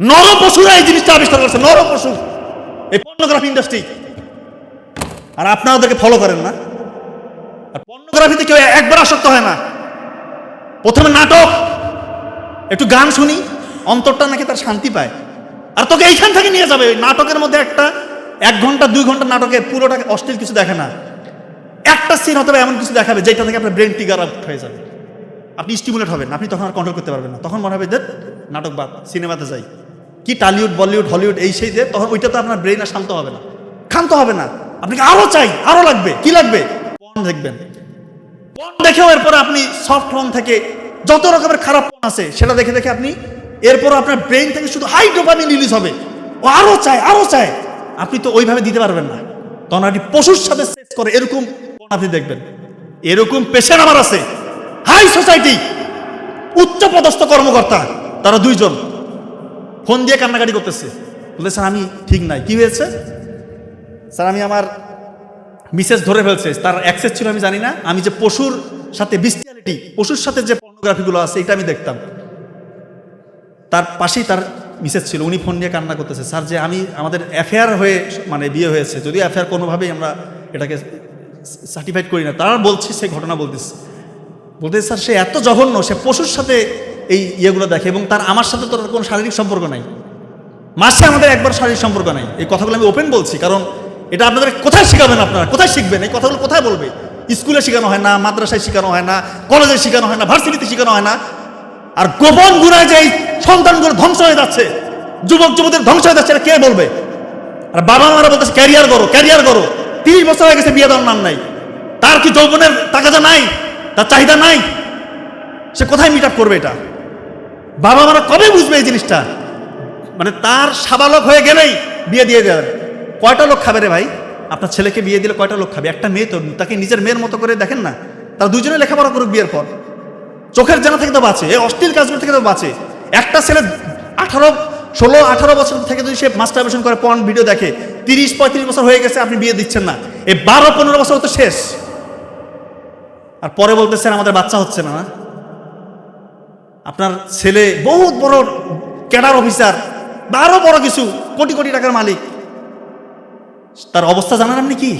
নর পশুরা এই জিনিসটা আবিষ্কার করছে নর পশু এই পর্নোগ্রাফি ইন্ডাস্ট্রি আর আপনারা ওদেরকে ফলো করেন না। আর পর্নোগ্রাফিতে কেউ একবার আসক্ত হয় না। প্রথমে নাটক, একটু গান শুনি, অন্তরটা নাকি তার শান্তি পায়। আর তোকে এইখান থেকে নিয়ে যাবে, ওই নাটকের মধ্যে একটা, এক ঘণ্টা, দুই ঘণ্টা নাটকে পুরোটা অশ্লীল কিছু দেখে না। একটা সিন হতে এমন কিছু দেখাবে, যেটা থেকে আপনার ব্রেন টিগার হয়ে যাবে। আপনি স্টিমুলেট হবেন আপনি তখন আর কন্ট্রোল করতে পারবেন না। তখন মনে হবে যে নাটক বাদ সিনেমাতে যাই। কি টালিউড, বলিউড, হলিউড, এই সেই যে, তখন ওইটা তো আপনার ব্রেন আর শান্ত হবে না। ক্ষান্ত হবে না। আপনাকে আরও চাই, আরও লাগবে। কি লাগবে? পণ দেখবেন। পণ দেখেও এরপরে আপনি সফট ফোন থেকে যত রকমের খারাপ পণ আছে, সেটা দেখে দেখে আপনি এরপর আপনার ব্রেন থেকে শুধু হাই ডোপামিন রিলিজ হবে। ও আরও চায় আরও চায়। আপনি তো ওইভাবে দিতে পারবেন না। তখন আপনি পশুর সাথে সেক্স করে, এরকম পণ আপনি দেখবেন। এরকম পেশেন্ট আমার আছে। হাই সোসাইটি উচ্চ পদস্থ কর্মকর্তা, তারা দুইজন। ফোন দিয়ে কান্নাকাটি করতেছে? বলতে স্যার, আমি ঠিক নাই। কি হয়েছে? স্যার, আমি আমার মিসেস ধরে ফেলছে। তার অ্যাক্সেস ছিল, আমি জানি না। আমি যে পশুর সাথে বিস্টিয়ালিটি পশুর সাথে যে পর্নোগ্রাফিগুলো আছে, এটা আমি দেখতাম। তার পাশেই তার মিসেস ছিল, উনি ফোন নিয়ে কান্না করতেছে। স্যার, যে আমি, আমাদের অ্যাফেয়ার হয়ে মানে বিয়ে হয়েছে, যদি অ্যাফেয়ার কোনোভাবেই আমরা এটাকে সার্টিফাইড করি না। তারা বলছে, সে ঘটনা বলতেছে। বলতে স্যার, সে এত জঘন্য, সে পশুর সাথে এই ইয়েগুলো দেখে এবং তার আমার সাথে তো কোনো শারীরিক সম্পর্ক নাই। মাসে আমাদের একবার শারীরিক সম্পর্ক নাই। এই কথাগুলো আমি ওপেন বলছি, কারণ এটা আপনাদের কোথায় শেখাবেন আপনারা? কোথায় শিখবেন? এই কথাগুলো কোথায় বলবে? স্কুলে শেখানো হয় না, মাদ্রাসায় শেখানো হয় না কলেজে শেখানো হয় না ভার্সিটিতে শেখানো হয় না। আর গোপন গুণায় যে এই সন্তানগুলো ধ্বংস হয়ে যাচ্ছে, যুবক, যুবতীর ধ্বংস হয়ে যাচ্ছে, এটা কে বলবে? আর বাবা মারা বলতেছে ক্যারিয়ার করো ক্যারিয়ার করো। তিরিশ বছর হয়ে গেছে বিয়ে দেওয়ার নাম নাই। তার কি যৌবনের টাকাটা নাই? তার চাহিদা নাই? সে কোথায় মিট করবে এটা? বাবা মারা কবে বুঝবে এই জিনিসটা? মানে তার সাবালক হয়ে গেলেই বিয়ে দিয়ে দেবেন কয়টা লোক খাবে রে ভাই? আপনার ছেলেকে বিয়ে দিলে কয়টা লোক খাবে? একটা মেয়ে তো, তাকে নিজের মেয়ের মতো করে দেখেন না। তারা দুজনে লেখাপড়া করুক বিয়ের পর। চোখের জানা থেকে তো বাঁচে, এই অশ্লীল কাজগুলো থেকে তো বাঁচে। একটা ছেলে আঠারো, ষোলো, আঠারো বছর থেকে যদি সে মাস্টারবেশন করে পন ভিডিও দেখে, তিরিশ, পঁয়ত্রিশ বছর হয়ে গেছে, আপনি বিয়ে দিচ্ছেন না। এই বারো, পনেরো বছর তো শেষ। আর পরে বলতেছেন, আমাদের বাচ্চা হচ্ছে না? আপনার ছেলে বহুত বড় ক্যাডার অফিসার বা আরও বড় কিছু, কোটি কোটি টাকার মালিক। তার অবস্থা জানেন আপনি কি?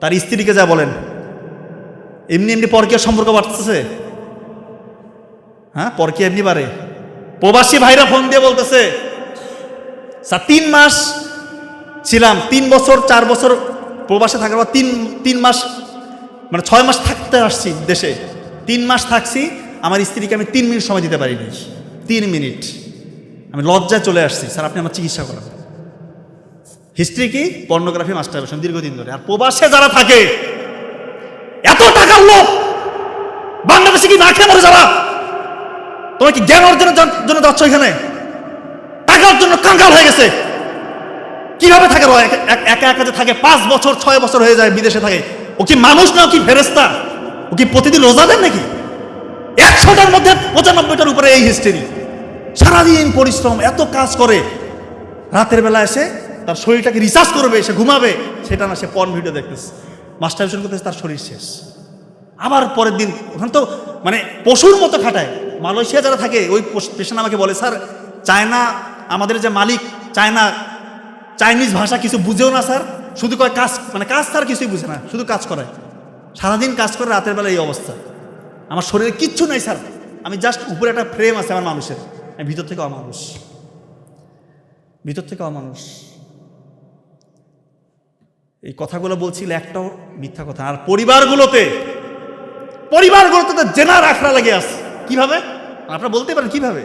তার স্ত্রীকে যা বলেন। এমনি এমনি পরকীয় সম্পর্ক বাড়তেছে। হ্যাঁ পরকীয় এমনি বাড়ে। প্রবাসী ভাইরা ফোন দিয়ে বলতেছে, স্যার, তিন মাস ছিলাম, তিন বছর, চার বছর প্রবাসে থাকার পর তিন তিন মাস মানে ছয় মাস থাকতে আসছি দেশে। তিন মাস থাকছি আমার স্ত্রীকে আমি তিন মিনিট সময় দিতে পারিনি। তিন মিনিট। আমি লজ্জায় চলে আসছি। স্যার, আপনি আমার চিকিৎসা করান। হিস্ট্রি কি? পর্নোগ্রাফি মাস্টারবেশন দীর্ঘদিন ধরে। আর প্রবাসে যারা থাকে, এত টাকার লোক বাংলাদেশে কি না খেয়ে মরে যারা? তোমার কি জ্ঞান অর্জনের জন্য যাচ্ছ এখানে? টাকার জন্য কাঙ্গাল হয়ে গেছে। কীভাবে থাকে ও একা একা- একা একা যে থাকে, পাঁচ বছর, ছয় বছর হয়ে যায়, বিদেশে থাকে। ও কি মানুষ না, ও কি ফেরেস্তা ও কি প্রতিদিন রোজা দেন নাকি? একশোটার মধ্যে পঁচানব্বইটার উপরে এই হিস্ট্রি সারাদিন পরিশ্রম, এত কাজ করে। রাতের বেলা এসে তার শরীরটাকে রিচার্জ করবে সে ঘুমাবে। সেটা না, সে পর্ন ভিডিও দেখতেছে। মাস্টারবেশন করতেছে, তার শরীর শেষ। আবার পরের দিন, ওখানে তো মানে পশুর মতো খাটায়। মালয়েশিয়া যারা থাকে, ওই পেশেন্ট আমাকে বলে, স্যার, চায়না, আমাদের যে মালিক, চায়না, চাইনিজ ভাষা কিছু বুঝেও না, স্যার। শুধু কয় কাজ মানে কাজ তার কিছুই বুঝে না, শুধু কাজ করায়। সারাদিন কাজ করে, রাতের বেলা এই অবস্থা। আমার শরীরে কিচ্ছু নাই, স্যার। আমি জাস্ট উপরে একটা ফ্রেম আছে আমার মানুষের। আমি ভিতর থেকে অমানুষ। ভিতর থেকে অমানুষ। এই কথাগুলো বলছিল একটাও মিথ্যা কথা। আর পরিবারগুলোতে পরিবারগুলোতে তো জেনার আখড়া লেগে আছে। কীভাবে? আপনারা বলতে পারেন কীভাবে?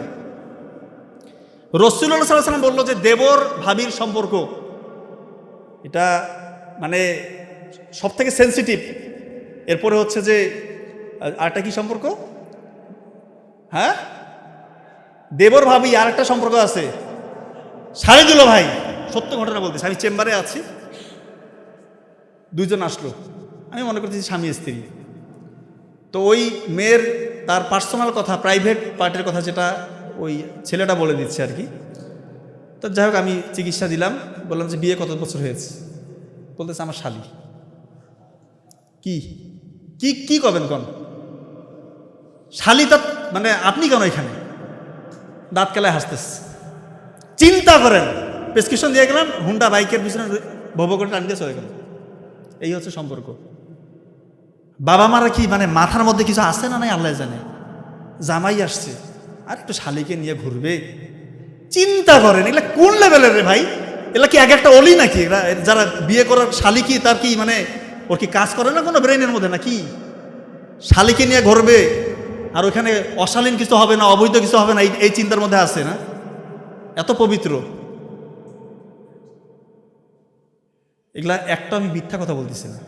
রসুল্লাহ সাল্লাহ সাল্লাম বলল যে, দেবর ভাবির সম্পর্ক। এটা মানে সব থেকে সেন্সিটিভ এরপরে হচ্ছে যে আরেকটা কি সম্পর্ক? হ্যাঁ? দেবর ভাবি, আর একটা সম্পর্ক আছে। সারিদুল্লো ভাই, সত্য ঘটনা বলতেছি। আমি চেম্বারে আছি। দুইজন আসলো। আমি মনে করতেছি স্বামী, স্ত্রী। তো ওই মেয়ের তার পার্সোনাল কথা প্রাইভেট পার্টের কথা যেটা ওই ছেলেটা বলে দিচ্ছে আর কি। তো যাই হোক, আমি চিকিৎসা দিলাম। বললাম যে, বিয়ে কত বছর হয়েছে? বলতেছে, আমার শালি। কি? কি কি করবেন কন? শালি তা মানে আপনি কেন এখানে? দাঁত কেলায় হাসতেছে। চিন্তা করেন। প্রেসক্রিপশন দিয়ে গেলেন হুন্ডা বাইকের পিছনে ভব করে টান দিয়ে চলে গেল এই হচ্ছে সম্পর্ক। বাবা মারা কি মানে মাথার মধ্যে কিছু আছে না নাই, আল্লাহ জানে। জামাই আসছে। আর একটু শালিকে নিয়ে ঘুরবে। চিন্তা করেন, এগুলা কোন লেভেলের রে ভাই? এগুলা কি এক একটা অলি নাকি? এরা যারা বিয়ে করার শালিকি তার কি মানে ওর কি কাজ করে না কোনো ব্রেনের মধ্যে নাকি? শালিকে নিয়ে ঘুরবে। আর ওখানে অশালীন কিছু হবে না, অবৈধ কিছু হবে না, এই চিন্তার মধ্যে আছে না? এত পবিত্র। এগুলা একটা আমি মিথ্যা কথা বলতেছি না।